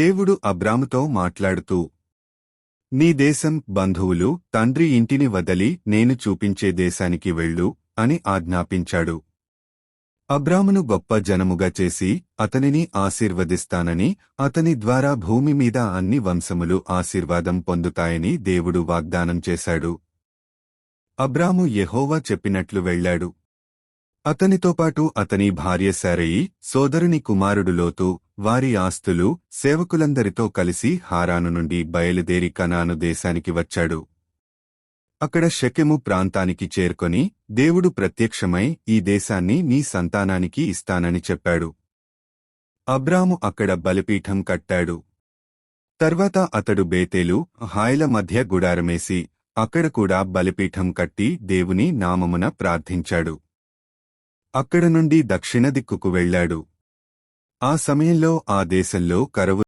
దేవుడు అబ్రాముతో మాట్లాడుతూ నీ దేశం బంధువులు తండ్రి ఇంటిని వదలి నేను చూపించే దేశానికి వెళ్ళు అని ఆజ్ఞాపించాడు. అబ్రామును గొప్ప జనముగా చేసి అతనిని ఆశీర్వదిస్తానని అతని ద్వారా భూమి మీద అన్ని వంశములు ఆశీర్వాదం పొందుతాయని దేవుడు వాగ్దానం చేశాడు. అబ్రాము యెహోవా చెప్పినట్లు వెళ్ళాడు. అతనితో పాటు అతని భార్య శారయి సోదరుని కుమారుడు లోతు వారి ఆస్తులు సేవకులందరితో కలిసి హారాను నుండి బయలుదేరి కనాను దేశానికి వచ్చాడు. అక్కడ శకెము ప్రాంతానికి చేరుకొని దేవుడు ప్రత్యక్షమై ఈ దేశాన్ని నీ సంతానానికి ఇస్తానని చెప్పాడు. అబ్రాము అక్కడ బలిపీఠం కట్టాడు. తర్వాత అతడు బేతేలు హాయిల మధ్య గుడారమేసి అక్కడ కూడా బలిపీఠం కట్టి దేవుని నామమున ప్రార్థించాడు. అక్కడ నుండి దక్షిణ దిక్కుకు వెళ్ళాడు. ఆ సమయంలో ఆ దేశంలో కరవు